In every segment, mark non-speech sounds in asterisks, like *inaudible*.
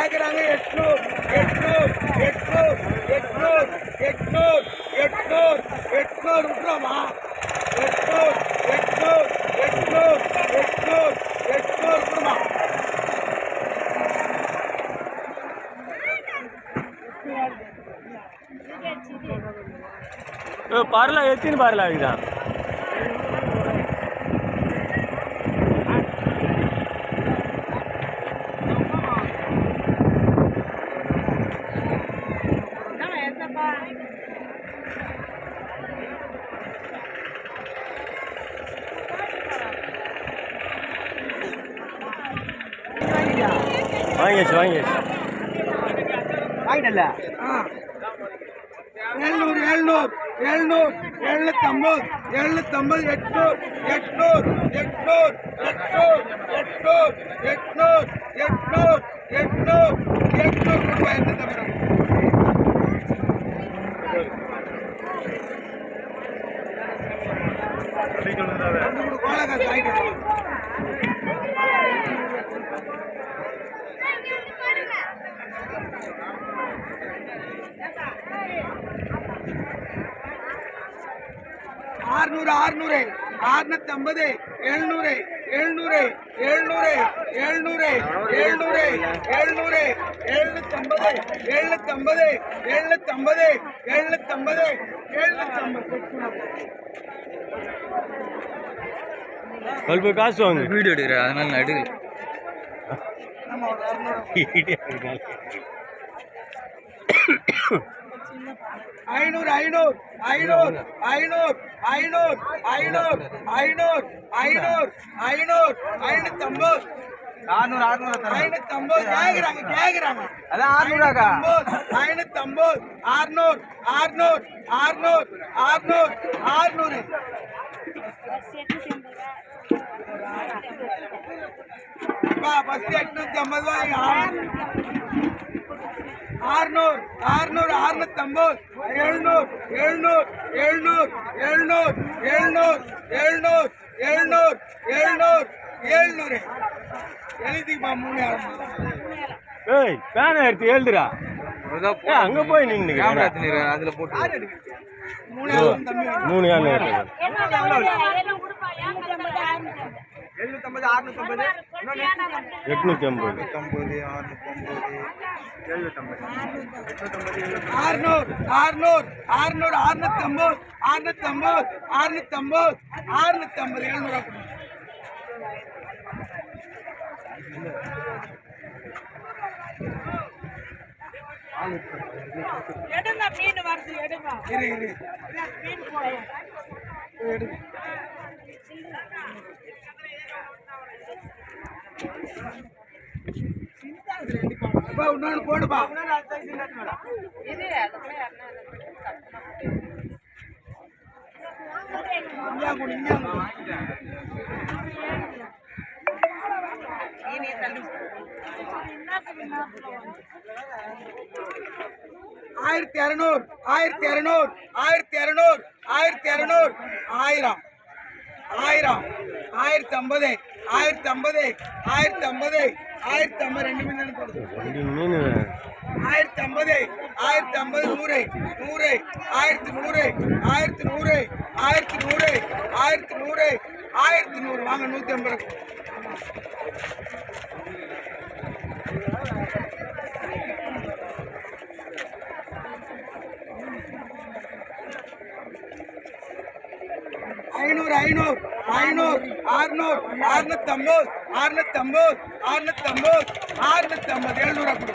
கேக்குறாங்க. எட்நூறு எட்நூறு எட்நூறு எட்நூறு எட்நூறு எட்நூறு எட்நூறு விட்டுறோமா எட்நூறு எட்நூறு எட்நூறு எட்நூறு எட்நூறு விட்டுருமா பரல எத்தின்னு பரல அதுதான் வாங்கியாச்சு வாங்கிட்டல? எழுநூறு எழுநூறு எழுநூறு எழுநூத்தம்பது எழுநூத்தம்பது எட்நூறு எட்நூறு எட்நூறு எட்நூறு எட்நூறு எட்நூறு எட்நூறு எட்நூறு எட்நூறு ரூபாய் என்ன தவிர? கோலகாசு ஆகிட்டு ஆறுநூறு ஆறுநூறு ஆறுநூத்தம்பது எழுநூறு எழுநூறு எழுநூறு எழுநூறு எழுநூறு எழுநூறு எழுநூத்தம்பது எழுநூத்தம்பது எழுநூத்தம்பது எழுநூத்தம்பது எழுநூத்தம்பது. காசு வாங்கு. வீடியோ எடுக்கிறேன் அதனால நான் எடுக்கல. *laughs* ஐநூறு ஐநூறு ஐநூறு ஐநூறு ஐநூறு ஐநூறு ஐநூறு ஐநூறு ஐநூறு ஐநூத்தம்பது. ஆறுநூறு ஆறுநூறு ஐநூத்தம்பது. கேக்குறாங்க கேக்குறாங்க. அதான் ஆறுநூறாக்கா ஐநூத்தம்பது அறுநூறு அறுநூறு அறுநூறு அறுநூறு அறுநூறு ஃபஸ்ட் எட்நூத்தி ஐம்பது ரூபாய். ஆறுநூறு ஆறுநூறு அறுநூத்தம்பது எழுநூறு எழுநூறு எழுநூறு எழுநூறு எழுநூறு எழுநூறு எழுநூறு எழுநூறு எழுநூறு எழுதிப்பா மூணு ஆளுமா ஏய் பேனை எடுத்து எழுதுடா ஏ அங்க போய் நின்று கேமரா எடுத்துன்னு அதுல போட்டு மூணு யானை எழுநூத்தம்பது அறுநூத்தம்பது எட்நூத்தி ஐம்பது அறுநூத்தம்பது எழுநூத்தம்பது. ஆறுநூறு ஆறுநூறு ஆறுநூறு அறுநூத்தம்பது அறுநூத்தம்பது அறுநூத்தம்பது அறுநூத்தம்பது இரு இரு. இன்னொன்னு போடுப்பா. இந்தியா கூட இந்தியா ஆயிரத்தி இரநூறு ஆயிரத்தி இரநூறு ஆயிரத்தி இரநூறு ஆயிரத்தி இரநூறு ஆயிரம் ஆயிரம் ஆயிரத்தி ஐம்பது ஆயிரத்தி ஐம்பது ஆயிரத்தி ஐம்பது ஆயிரத்தி ஐம்பது. ரெண்டு மீன் ரெண்டு ஆயிரத்தி ஐம்பது ஆயிரத்தி ஐம்பது நூறு நூறு ஆயிரத்தி நூறு ஆயிரத்தி நூறு ஆயிரத்தி நூறு ஆயிரத்தி நூறு ஆயிரத்தி நூறு. வாங்க நூற்றி ஐம்பது ஐநூறு ஐநூறு ஐநூறு ஆறுநூறு அறுநூத்தம்பது அறுநூத்தம்பது அறுநூத்தம்பது அறுநூத்தம்பது எழுநூறுவா கொடு.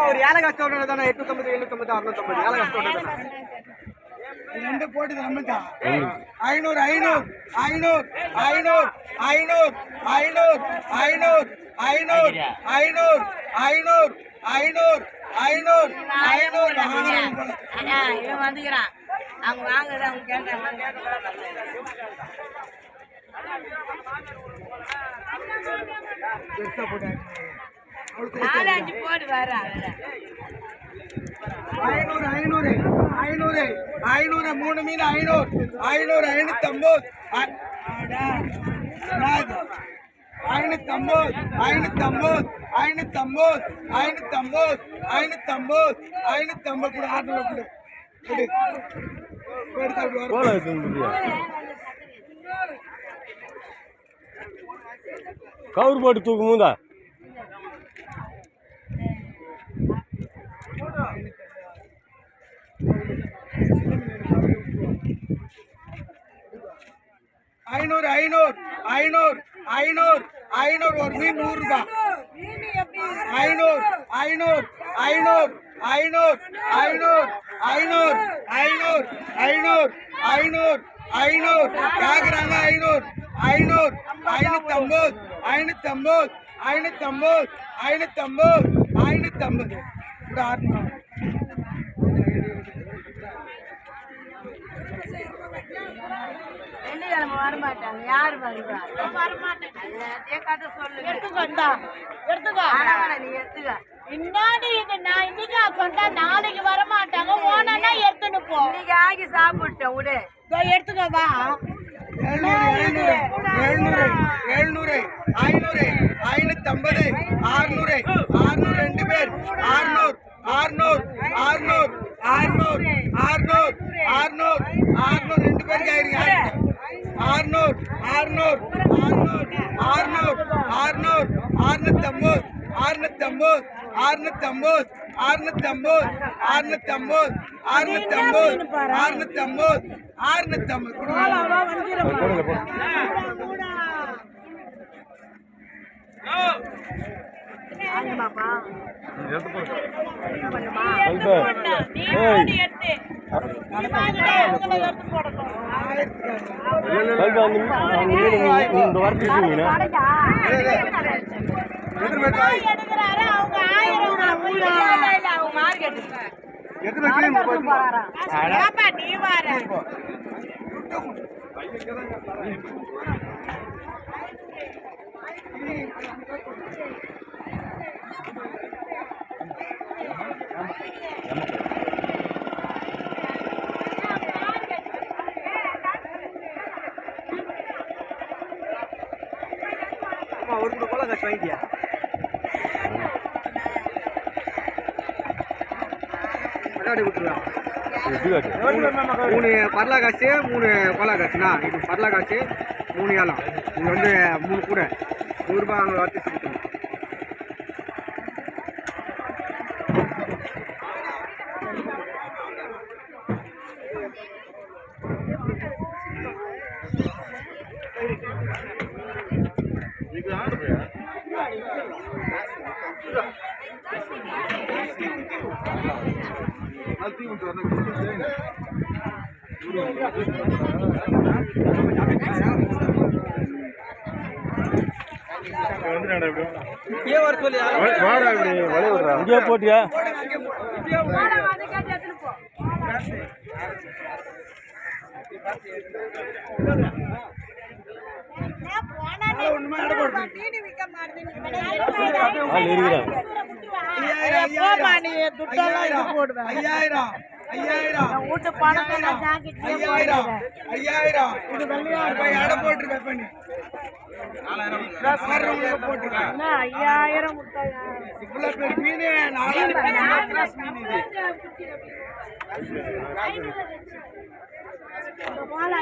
ஒரு ஏழை கஷ்டம் தானே எட்நூத்தம்பது எழுநூத்தம்பது அறுநூத்தம்பது ஏழை கஷ்டம் ரெண்டு போட்டு நம்மள்தான் ஐநூறு ஐநூறு ஐநூறு ஐநூறு ஐநூறு ஐநூறு ஐநூறு ஐநூறு ஐநூறு ஐநூறு ஐநூறு ஐநூறு ஐநூறு வாங்கணும் போல. அண்ணா, இவன் வந்துக்கிறான் அவங்க வாங்குறது அவங்க கேட்டாங்க ஐநூறு ஐநூறு ஐநூறு ஐநூறு மூணு மீன் ஐநூறு ஐநூறு ஐநூத்தி ஐம்பது ஐநூத்தி ஐநூத்தி ஐம்பது ஐநூத்தி ஐநூத்தி ஐம்பது ஐநூத்தி ஐம்பது கவுர் போட்டு தூக்கு மூந்தா. ஐநூறு ஐநூறு ஐநூறு ஐநூறு ஐநூறு ஒரு மீன் நூறு ரூபாய் ஐநூறு ஐநூறு ஐநூறு. ஐநூறு ஐநூறு ஐநூறு ஐநூறு ஐநூறு ஐநூறு ஐநூறு. கேட்குறாங்க ஐநூறு? ஐநூறு ஐநூற்றம்பது ஐநூற்றம்பது ஐநூற்றம்பது ஐநூற்றம்பது ஐநூற்றம்பது இந்த ஆத்மா வரமாட்டாங்க. யார் வருவா? வரமாட்டேன். சொல்லுங்க. எடுத்துக்கோ எடுத்துக்கோ. நீ எடுத்துக்க. இன்னாடி இது நான் இன்னைக்கு சொன்னா நாளைக்கு வர மாட்டாங்க ஓனா எடுத்துன்னு போ. இன்னைக்கு ஆகி சாப்பிட்டேன் விடு எடுத்துக்கோ வா. எழுநூறு எழுநூறு எழுநூறு ஐநூறு ஐநூத்தம்பது ஆறுநூறு ஆறுநூறு ரெண்டு பேர். ஆறுநூறு ஆறுநூறு ஆறுநூறு ஆறுநூறு ஆறுநூறு ஆறுநூறு ஆறுநூறு ரெண்டு பேருக்கு ஆயிருங்க ஆறுநூறு ஆறுநூறு ஆறுநூறு ஆறுநூறு ஆறுநூறு ஆறுநூத்தம்பது ஆறுநூத்தம்பது ஆறுநூத்தம்பது ஆறுநூத்தம்பது அறுநூத்தி ஐம்பது அறுநூத்தி ஐம்பது அறுநூத்தி ஐம்பது அறுநூத்தி ஐம்பது அறுநூத்தி ஐம்பது அறுநூத்தி ஐம்பது இந்த வார்த்தை எடுக்கிறாரு? அவங்க ஆயிரம் அவங்க மார்க்கெட் எத்தனை கிலோ நீ வார. விளையாடி விட்டுருவேன் மூணு பரலா காசு மூணு கோலா காசுண்ணா இது பரலா காசு மூணு ஏலம். இது வந்து மூணு கூட. நூறுரூபா அங்கே வச்சு கொடுத்துருவோம் ஏன் வர இங்கே போட்டியா ஒண்ணுமே நடக்க மாட்டேன் போமா நீ துட்டெல்லாம் போடுவேன். ஐயாயிரம் ஐயாயிரம். வீட்டு பணத்தை நான் ஜாக்கெட்லயே ஐயாயிரம் ஐயாயிரம். இப்ப எடை போட்டுருப்பேன் பண்ணி வர்றவங்களுக்கு போட்டுருக்கேன் என்ன ஐயாயிரம் முட்டையா இவ்வளவு பெரிய மீன் நாலாயிரம் மீன்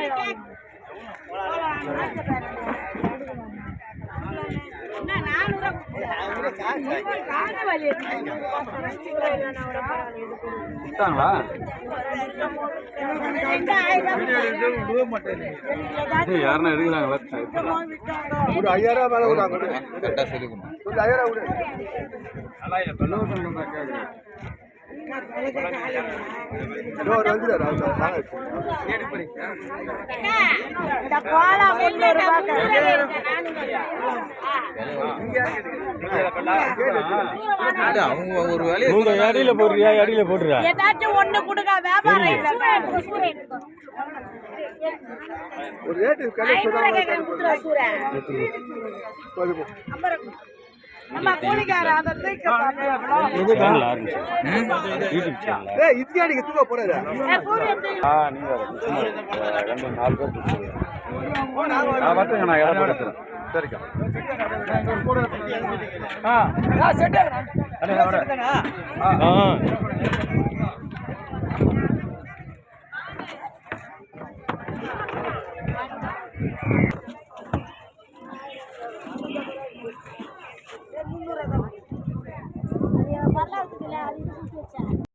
இது என்ன நானூறு விட்டாங்களா? யாருன்னா எடுக்கிறாங்களா? ஒரு ஐயாயிரம் மேலே விடுறாங்க ஒரு ஐயாயிரம் விடு. அவங்க ஒரு வேலையை நீங்க போடுறியா இடையில போடுறா ஏதாச்சும் ஒண்ணு கொடுக்க வியாபாரம் ஒரு ரேட்டு கதை சொல்றாங்க சரிக்கா. ஆ வரேன். ஆ.